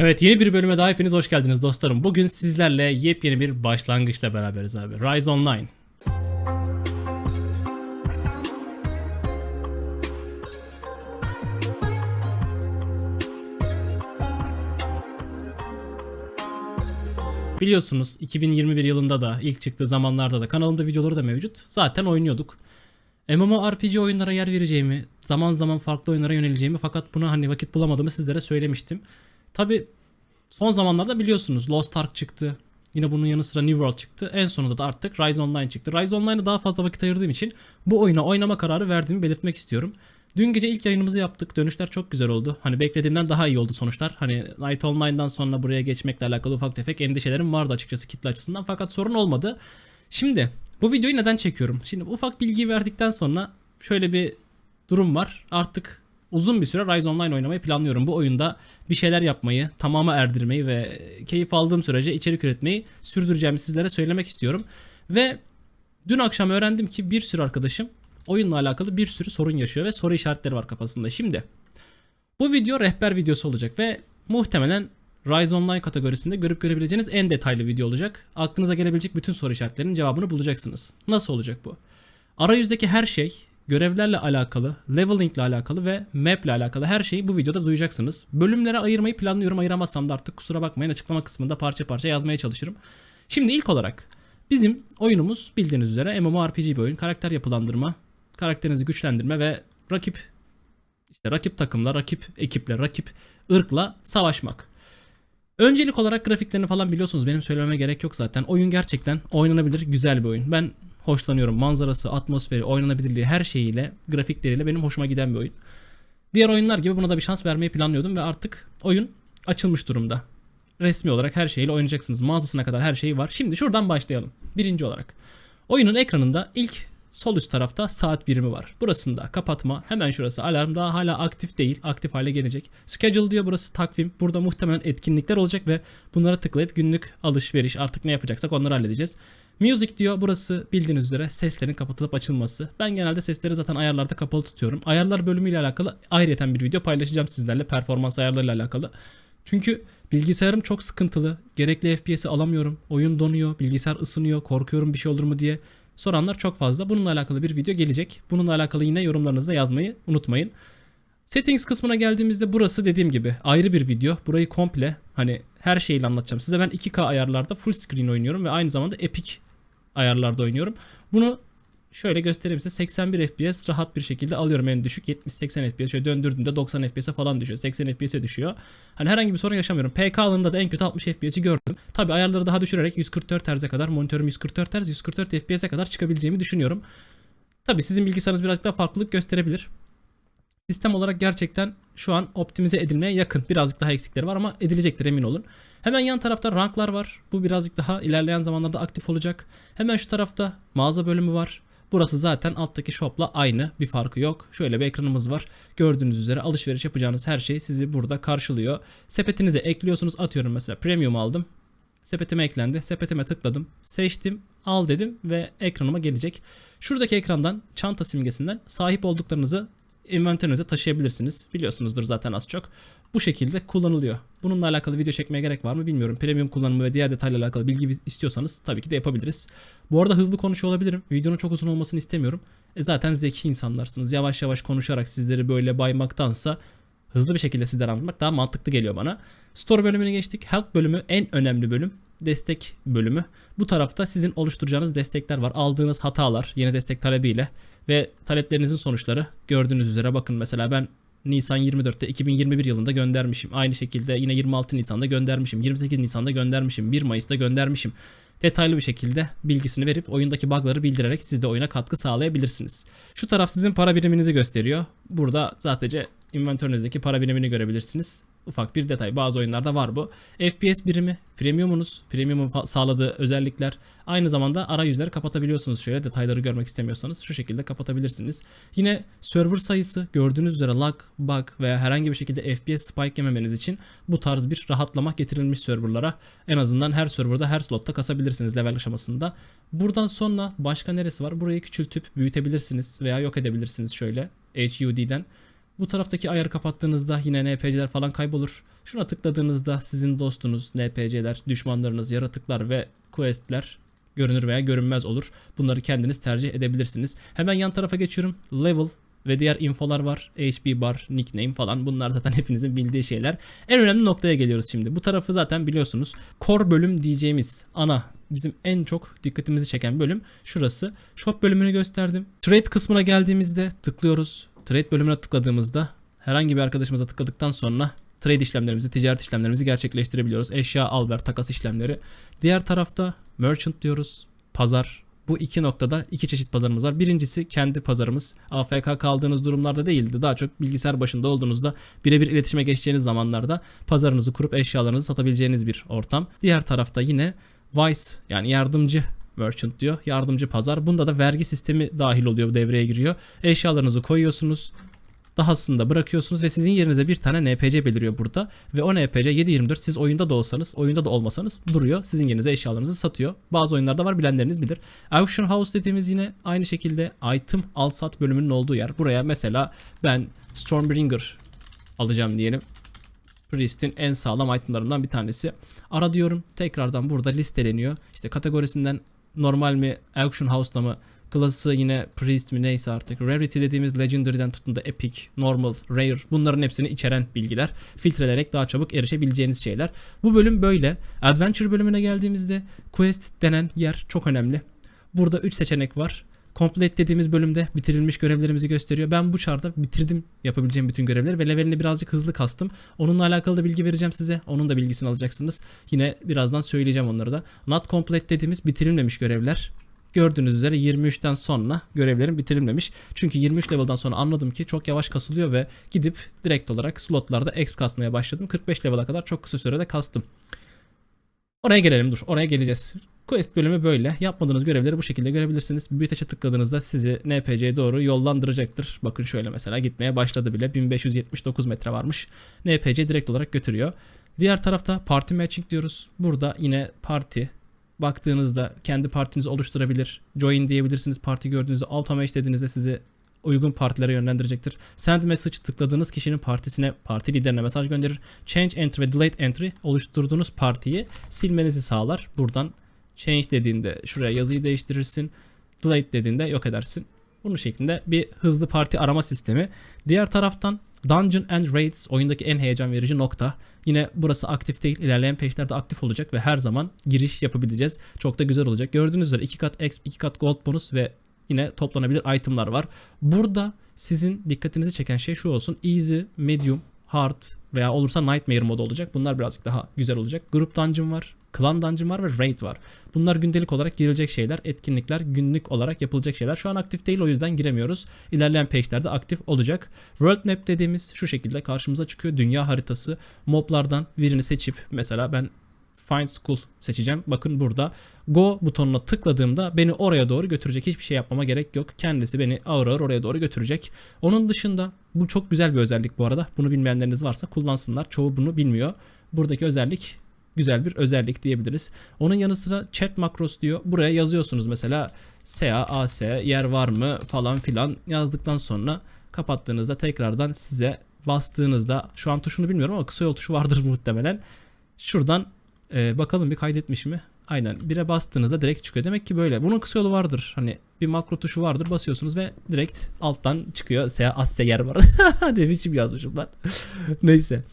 Evet yeni bir bölüme daha hepiniz hoş geldiniz dostlarım. Bugün sizlerle yepyeni bir başlangıçla beraberiz abi. Rise Online. Biliyorsunuz 2021 yılında da ilk çıktığı zamanlarda da kanalımda videoları da mevcut. Zaten oynuyorduk. MMORPG oyunlara yer vereceğimi, zaman zaman farklı oyunlara yöneleceğimi fakat buna hani vakit bulamadığımı sizlere söylemiştim. Tabi son zamanlarda biliyorsunuz Lost Ark çıktı. Yine bunun yanı sıra New World çıktı. En sonunda da artık Rise Online çıktı. Rise Online'a daha fazla vakit ayırdığım için bu oyuna oynama kararı verdiğimi belirtmek istiyorum. Dün gece ilk yayınımızı yaptık. Dönüşler çok güzel oldu. Hani beklediğimden daha iyi oldu sonuçlar. Hani Night Online'dan sonra buraya geçmekle alakalı ufak tefek endişelerim vardı açıkçası kitle açısından. Fakat sorun olmadı. Şimdi bu videoyu neden çekiyorum? Şimdi ufak bilgiyi verdikten sonra şöyle bir durum var. Artık uzun bir süre Rise Online oynamayı planlıyorum. Bu oyunda bir şeyler yapmayı, tamama erdirmeyi ve keyif aldığım sürece içerik üretmeyi sürdüreceğimi sizlere söylemek istiyorum. Ve dün akşam öğrendim ki bir sürü arkadaşım oyunla alakalı bir sürü sorun yaşıyor ve soru işaretleri var kafasında. Şimdi bu video rehber videosu olacak ve muhtemelen Rise Online kategorisinde görüp görebileceğiniz en detaylı video olacak. Aklınıza gelebilecek bütün soru işaretlerinin cevabını bulacaksınız. Nasıl olacak bu? Arayüzdeki her şey, görevlerle alakalı, leveling ile alakalı ve map ile alakalı her şeyi bu videoda duyacaksınız. Bölümlere ayırmayı planlıyorum. Ayıramazsam da artık kusura bakmayın açıklama kısmında parça parça yazmaya çalışırım. Şimdi ilk olarak bizim oyunumuz bildiğiniz üzere MMORPG bir oyun. Karakter yapılandırma, karakterinizi güçlendirme ve rakip işte rakip takımla, rakip ekiple, rakip ırkla savaşmak. Öncelik olarak grafiklerini falan biliyorsunuz. Benim söylememe gerek yok zaten. Oyun gerçekten oynanabilir, güzel bir oyun. Ben hoşlanıyorum. Manzarası, atmosferi, oynanabilirliği her şeyiyle, grafikleriyle benim hoşuma giden bir oyun. Diğer oyunlar gibi buna da bir şans vermeyi planlıyordum ve artık oyun açılmış durumda. Resmi olarak her şeyiyle oynayacaksınız. Mağazasına kadar her şeyi var. Şimdi şuradan başlayalım. Birinci olarak. Oyunun ekranında ilk sol üst tarafta saat birimi var. Burasında kapatma. Hemen şurası alarm daha hala aktif değil. Aktif hale gelecek. Schedule diyor burası takvim. Burada muhtemelen etkinlikler olacak ve bunlara tıklayıp günlük alışveriş artık ne yapacaksak onları halledeceğiz. Music diyor burası bildiğiniz üzere seslerin kapatılıp açılması. Ben genelde sesleri zaten ayarlarda kapalı tutuyorum. Ayarlar bölümüyle alakalı ayrıyeten bir video paylaşacağım sizlerle performans ayarlarıyla alakalı. Çünkü bilgisayarım çok sıkıntılı. Gerekli FPS'i alamıyorum. Oyun donuyor, bilgisayar ısınıyor, korkuyorum bir şey olur mu diye soranlar çok fazla. Bununla alakalı bir video gelecek. Bununla alakalı yine yorumlarınızda yazmayı unutmayın. Settings kısmına geldiğimizde burası dediğim gibi ayrı bir video. Burayı komple hani her şeyiyle anlatacağım. Size ben 2K ayarlarda full screen oynuyorum ve aynı zamanda Epic ayarlarda oynuyorum. Bunu şöyle göstereyim size 81 FPS rahat bir şekilde alıyorum en düşük 70-80 FPS şöyle döndürdüğümde 90 FPS'e falan düşüyor 80 FPS'e düşüyor. Hani herhangi bir sorun yaşamıyorum. PK alanında da en kötü 60 FPS'i gördüm. Tabi ayarları daha düşürerek 144 Hz'e kadar monitörüm 144 Hz 144 FPS'e kadar çıkabileceğimi düşünüyorum. Tabi sizin bilgisayarınız birazcık daha farklılık gösterebilir. Sistem olarak gerçekten şu an optimize edilmeye yakın. Birazcık daha eksikleri var ama edilecektir emin olun. Hemen yan tarafta ranklar var. Bu birazcık daha ilerleyen zamanlarda aktif olacak. Hemen şu tarafta mağaza bölümü var. Burası zaten alttaki shopla aynı bir farkı yok. Şöyle bir ekranımız var. Gördüğünüz üzere alışveriş yapacağınız her şey sizi burada karşılıyor. Sepetinize ekliyorsunuz. Atıyorum mesela premium aldım. Sepetime eklendi. Sepetime tıkladım. Seçtim. Al dedim ve ekranıma gelecek. Şuradaki ekrandan çanta simgesinden sahip olduklarınızı inventörünüze taşıyabilirsiniz. Biliyorsunuzdur zaten az çok. Bu şekilde kullanılıyor. Bununla alakalı video çekmeye gerek var mı bilmiyorum. Premium kullanımı ve diğer detaylarla alakalı bilgi istiyorsanız tabii ki de yapabiliriz. Bu arada hızlı konuşuyor olabilirim. Videonun çok uzun olmasını istemiyorum. E zaten zeki insanlarsınız. Yavaş yavaş konuşarak sizleri böyle baymaktansa hızlı bir şekilde sizlere anlatmak daha mantıklı geliyor bana. Store bölümüne geçtik. Help bölümü en önemli bölüm. Destek bölümü. Bu tarafta sizin oluşturacağınız destekler var. Aldığınız hatalar yeni destek talebiyle ve taleplerinizin sonuçları gördüğünüz üzere bakın mesela ben Nisan 24'te 2021 yılında göndermişim. Aynı şekilde yine 26 Nisan'da göndermişim. 28 Nisan'da göndermişim. 1 Mayıs'ta göndermişim. Detaylı bir şekilde bilgisini verip oyundaki bug'ları bildirerek siz de oyuna katkı sağlayabilirsiniz. Şu taraf sizin para biriminizi gösteriyor. Burada sadece inventörünüzdeki para birimini görebilirsiniz. Ufak bir detay. Bazı oyunlarda var bu. FPS birimi, premiumunuz, premiumun sağladığı özellikler. Aynı zamanda arayüzleri kapatabiliyorsunuz. Şöyle detayları görmek istemiyorsanız şu şekilde kapatabilirsiniz. Yine server sayısı gördüğünüz üzere lag, bug veya herhangi bir şekilde FPS spike yememeniz için bu tarz bir rahatlama getirilmiş serverlara. En azından her serverda her slotta kasabilirsiniz level aşamasında. Buradan sonra başka neresi var? Burayı küçültüp büyütebilirsiniz veya yok edebilirsiniz şöyle HUD'den. Bu taraftaki ayarı kapattığınızda yine NPC'ler falan kaybolur. Şuna tıkladığınızda sizin dostunuz, NPC'ler, düşmanlarınız, yaratıklar ve quest'ler görünür veya görünmez olur. Bunları kendiniz tercih edebilirsiniz. Hemen yan tarafa geçiyorum. Level ve diğer infolar var. HP bar, nickname falan bunlar zaten hepinizin bildiği şeyler. En önemli noktaya geliyoruz şimdi. Bu tarafı zaten biliyorsunuz. Core bölüm diyeceğimiz ana bizim en çok dikkatimizi çeken bölüm şurası. Shop bölümünü gösterdim. Trade kısmına geldiğimizde tıklıyoruz. Trade bölümüne tıkladığımızda herhangi bir arkadaşımıza tıkladıktan sonra trade işlemlerimizi, ticaret işlemlerimizi gerçekleştirebiliyoruz. Eşya, al ver, takas işlemleri. Diğer tarafta merchant diyoruz. Pazar. Bu iki noktada iki çeşit pazarımız var. Birincisi kendi pazarımız. AFK kaldığınız durumlarda değildi. Daha çok bilgisayar başında olduğunuzda birebir iletişime geçeceğiniz zamanlarda pazarınızı kurup eşyalarınızı satabileceğiniz bir ortam. Diğer tarafta yine Vice yani yardımcı merchant diyor. Yardımcı pazar. Bunda da vergi sistemi dahil oluyor, devreye giriyor. Eşyalarınızı koyuyorsunuz. Dahasında bırakıyorsunuz ve sizin yerinize bir tane NPC beliriyor burada. Ve o NPC 7/24 siz oyunda da olsanız, oyunda da olmasanız duruyor. Sizin yerinize eşyalarınızı satıyor. Bazı oyunlarda var bilenleriniz bilir. Auction House dediğimiz yine aynı şekilde item al sat bölümünün olduğu yer. Buraya mesela ben Stormbringer alacağım diyelim. Priest'in en sağlam itemlarından bir tanesi. Ara diyorum. Tekrardan burada listeleniyor. İşte kategorisinden normal mi, Auction House'da mı, klası yine Priest mi neyse artık. Rarity dediğimiz Legendary'den tutun da Epic, Normal, Rare bunların hepsini içeren bilgiler. Filtrelerek daha çabuk erişebileceğiniz şeyler. Bu bölüm böyle. Adventure bölümüne geldiğimizde Quest denen yer çok önemli. Burada 3 seçenek var. Complete dediğimiz bölümde bitirilmiş görevlerimizi gösteriyor. Ben bu çarda bitirdim yapabileceğim bütün görevleri ve levelini birazcık hızlı kastım. Onunla alakalı da bilgi vereceğim size. Onun da bilgisini alacaksınız. Yine birazdan söyleyeceğim onları da. Not complete dediğimiz bitirilmemiş görevler. Gördüğünüz üzere 23'ten sonra görevlerim bitirilmemiş. Çünkü 23 level'dan sonra anladım ki çok yavaş kasılıyor ve gidip direkt olarak slotlarda exp kasmaya başladım. 45 level'a kadar çok kısa sürede kastım. Oraya gelelim dur. Oraya geleceğiz. Quest bölümü böyle. Yapmadığınız görevleri bu şekilde görebilirsiniz. Büyüteçe tıkladığınızda sizi NPC'ye doğru yollandıracaktır. Bakın şöyle mesela gitmeye başladı bile. 1579 metre varmış. NPC direkt olarak götürüyor. Diğer tarafta party matching diyoruz. Burada yine parti baktığınızda kendi partinizi oluşturabilir. Join diyebilirsiniz parti gördüğünüzde. Automate dediğinizde sizi uygun partilere yönlendirecektir. Send message tıkladığınız kişinin partisine, parti liderine mesaj gönderir. Change entry ve delete entry oluşturduğunuz partiyi silmenizi sağlar. Buradan change dediğinde şuraya yazıyı değiştirirsin. Delete dediğinde yok edersin. Bunun şeklinde bir hızlı parti arama sistemi. Diğer taraftan Dungeon and Raids oyundaki en heyecan verici nokta. Yine burası aktif değil. İlerleyen page'lerde aktif olacak ve her zaman giriş yapabileceğiz. Çok da güzel olacak. Gördüğünüz üzere 2 kat exp, 2 kat gold bonus ve yine toplanabilir itemlar var. Burada sizin dikkatinizi çeken şey şu olsun. Easy, medium, hard veya olursa nightmare modu olacak. Bunlar birazcık daha güzel olacak. Group dungeon var, clan dungeon var ve raid var. Bunlar gündelik olarak girilecek şeyler, etkinlikler günlük olarak yapılacak şeyler. Şu an aktif değil o yüzden giremiyoruz. İlerleyen page'lerde aktif olacak. World map dediğimiz şu şekilde karşımıza çıkıyor. Dünya haritası. Moblardan birini seçip mesela ben Find School seçeceğim. Bakın burada Go butonuna tıkladığımda beni oraya doğru götürecek. Hiçbir şey yapmama gerek yok. Kendisi beni ağır ağır oraya doğru götürecek. Onun dışında bu çok güzel bir özellik bu arada. Bunu bilmeyenleriniz varsa kullansınlar. Çoğu bunu bilmiyor. Buradaki özellik güzel bir özellik diyebiliriz. Onun yanı sıra chat makros diyor. Buraya yazıyorsunuz mesela SA, AS, yer var mı falan filan yazdıktan sonra kapattığınızda tekrardan size bastığınızda şu an tuşunu bilmiyorum ama kısa yol tuşu vardır muhtemelen. Şuradan ee, bakalım bir kaydetmiş mi? Aynen. Bire bastığınızda direkt çıkıyor. Demek ki böyle. Bunun kısa yolu vardır. Hani bir makro tuşu vardır. Basıyorsunuz ve direkt alttan çıkıyor. Seya Asya yer var. ne biçim yazmışım lan. Neyse.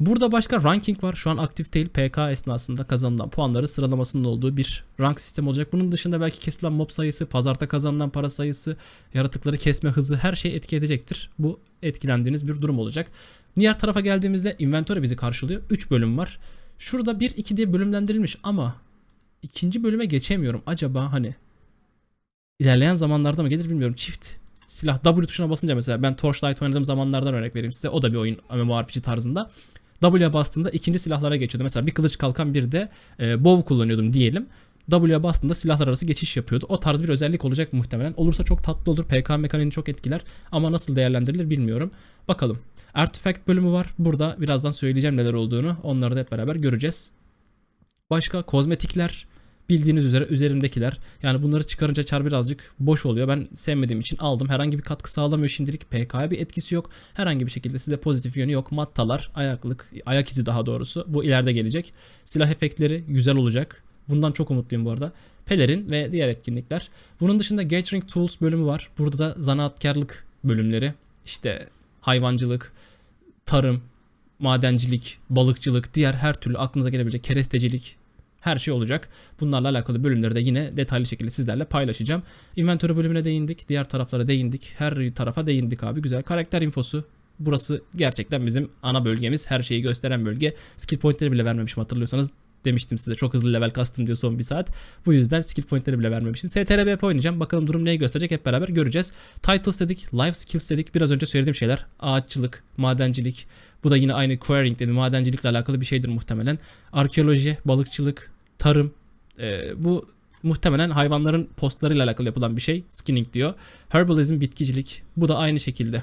Burada başka ranking var. Şu an aktif değil. PK esnasında kazanılan puanları sıralamasının olduğu bir rank sistemi olacak. Bunun dışında belki kesilen mob sayısı, pazarda kazanılan para sayısı, yaratıkları kesme hızı her şey etki edecektir. Bu etkilendiğiniz bir durum olacak. Diğer tarafa geldiğimizde inventory bizi karşılıyor. 3 bölüm var. Şurada 1-2 diye bölümlendirilmiş ama ikinci bölüme geçemiyorum. Acaba hani ilerleyen zamanlarda mı gelir bilmiyorum. Çift silah W tuşuna basınca mesela ben Torchlight oynadığım zamanlardan örnek vereyim size. O da bir oyun MMORPG tarzında. W'ye bastığında ikinci silahlara geçiyordu. Mesela bir kılıç kalkan bir de e, bow kullanıyordum diyelim. W'ye bastığında silahlar arası geçiş yapıyordu. O tarz bir özellik olacak muhtemelen. Olursa çok tatlı olur. PK mekaniğini çok etkiler. Ama nasıl değerlendirilir bilmiyorum. Bakalım. Artifact bölümü var. Burada birazdan söyleyeceğim neler olduğunu. Onları da hep beraber göreceğiz. Başka kozmetikler. Bildiğiniz üzere üzerimdekiler. Yani bunları çıkarınca çar birazcık boş oluyor. Ben sevmediğim için aldım. Herhangi bir katkı sağlamıyor şimdilik. PK'ya bir etkisi yok. Herhangi bir şekilde size pozitif yönü yok. Mattalar, ayaklık, ayak izi daha doğrusu. Bu ileride gelecek. Silah efektleri güzel olacak. Bundan çok umutluyum bu arada. Pelerin ve diğer etkinlikler. Bunun dışında Gathering Tools bölümü var. Burada da zanaatkarlık bölümleri. İşte hayvancılık, tarım, madencilik, balıkçılık, diğer her türlü aklınıza gelebilecek kerestecilik her şey olacak. Bunlarla alakalı bölümleri de yine detaylı şekilde sizlerle paylaşacağım. Inventory bölümüne değindik. Diğer taraflara değindik. Her tarafa değindik abi. Güzel. Karakter infosu. Burası gerçekten bizim ana bölgemiz. Her şeyi gösteren bölge. Skill pointleri bile vermemişim hatırlıyorsanız. Demiştim size çok hızlı level kastım diyor son bir saat. Bu yüzden skill pointleri bile vermemişim. STRBP oynayacağım. Bakalım durum neyi gösterecek hep beraber göreceğiz. Titles dedik, life skills dedik. Biraz önce söylediğim şeyler. Ağaççılık, madencilik. Bu da yine aynı quarrying dedi. Madencilikle alakalı bir şeydir muhtemelen. Arkeoloji, balıkçılık, tarım. Ee, bu muhtemelen hayvanların postlarıyla alakalı yapılan bir şey. Skinning diyor. Herbalism, bitkicilik. Bu da aynı şekilde.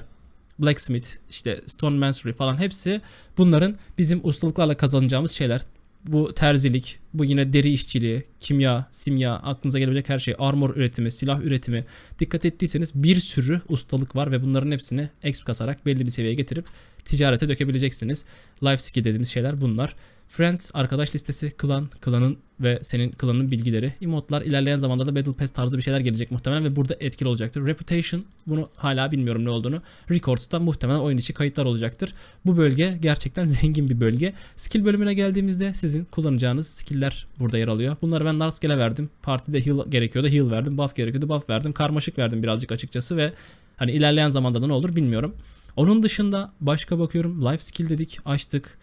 Blacksmith, işte stone masonry falan hepsi bunların bizim ustalıklarla kazanacağımız şeyler. Bu terzilik, bu yine deri işçiliği, kimya, simya, aklınıza gelebilecek her şey, armor üretimi, silah üretimi. Dikkat ettiyseniz bir sürü ustalık var ve bunların hepsini exp kasarak belli bir seviyeye getirip ticarete dökebileceksiniz. Life skill dediğimiz şeyler bunlar. Friends, arkadaş listesi, klan, klanın ve senin klanın bilgileri. Emotlar ilerleyen zamanda da Battle Pass tarzı bir şeyler gelecek muhtemelen ve burada etkili olacaktır. Reputation, bunu hala bilmiyorum ne olduğunu. Records da muhtemelen oyun içi kayıtlar olacaktır. Bu bölge gerçekten zengin bir bölge. Skill bölümüne geldiğimizde sizin kullanacağınız skill'ler burada yer alıyor. Bunları ben rastgele verdim. Partide heal gerekiyordu, heal verdim. Buff gerekiyordu, buff verdim. Karmaşık verdim birazcık açıkçası ve hani ilerleyen zamanda da ne olur bilmiyorum. Onun dışında başka bakıyorum. Life skill dedik, açtık.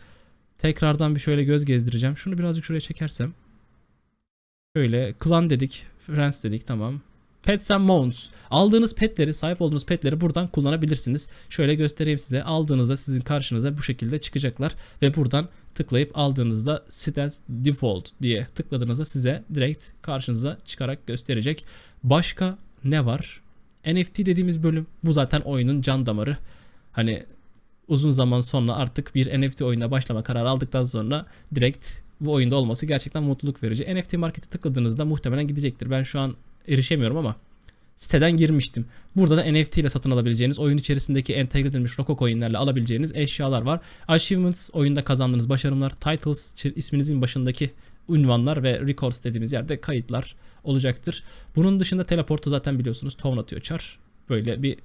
Tekrardan bir şöyle göz gezdireceğim. Şunu birazcık şuraya çekersem. Şöyle klan dedik, friends dedik tamam. Pets and Mounts. Aldığınız petleri, sahip olduğunuz petleri buradan kullanabilirsiniz. Şöyle göstereyim size. Aldığınızda sizin karşınıza bu şekilde çıkacaklar. Ve buradan tıklayıp aldığınızda Stats Default diye tıkladığınızda size direkt karşınıza çıkarak gösterecek. Başka ne var? NFT dediğimiz bölüm. Bu zaten oyunun can damarı. Hani uzun zaman sonra artık bir NFT oyuna başlama kararı aldıktan sonra direkt bu oyunda olması gerçekten mutluluk verici. NFT markete tıkladığınızda muhtemelen gidecektir. Ben şu an erişemiyorum ama siteden girmiştim. Burada da NFT ile satın alabileceğiniz, oyun içerisindeki entegre edilmiş Roko coinlerle alabileceğiniz eşyalar var. Achievements, oyunda kazandığınız başarımlar, titles, isminizin başındaki ünvanlar ve records dediğimiz yerde kayıtlar olacaktır. Bunun dışında teleportu zaten biliyorsunuz ton atıyor çar. Böyle bir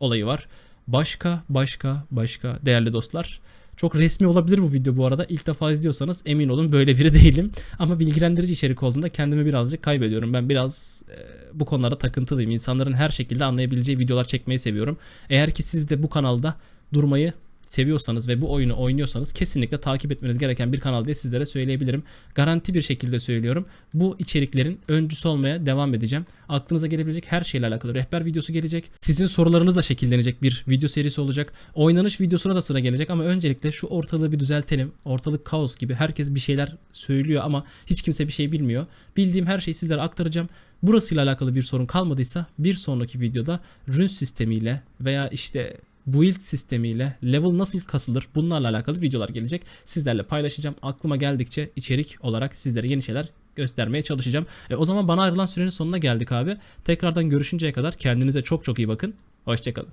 olayı var. Başka, başka, başka değerli dostlar. Çok resmi olabilir bu video bu arada. İlk defa izliyorsanız emin olun böyle biri değilim. Ama bilgilendirici içerik olduğunda kendimi birazcık kaybediyorum. Ben biraz e, bu konulara takıntılıyım. İnsanların her şekilde anlayabileceği videolar çekmeyi seviyorum. Eğer ki siz de bu kanalda durmayı seviyorsanız ve bu oyunu oynuyorsanız kesinlikle takip etmeniz gereken bir kanal diye sizlere söyleyebilirim. Garanti bir şekilde söylüyorum. Bu içeriklerin öncüsü olmaya devam edeceğim. Aklınıza gelebilecek her şeyle alakalı rehber videosu gelecek. Sizin sorularınızla şekillenecek bir video serisi olacak. Oynanış videosuna da sıra gelecek ama öncelikle şu ortalığı bir düzeltelim. Ortalık kaos gibi. Herkes bir şeyler söylüyor ama hiç kimse bir şey bilmiyor. Bildiğim her şeyi sizlere aktaracağım. Burasıyla alakalı bir sorun kalmadıysa bir sonraki videoda rune sistemiyle veya işte build sistemiyle level nasıl kasılır bunlarla alakalı videolar gelecek. Sizlerle paylaşacağım. Aklıma geldikçe içerik olarak sizlere yeni şeyler göstermeye çalışacağım. E, o zaman bana ayrılan sürenin sonuna geldik abi. Tekrardan görüşünceye kadar kendinize çok çok iyi bakın. Hoşçakalın.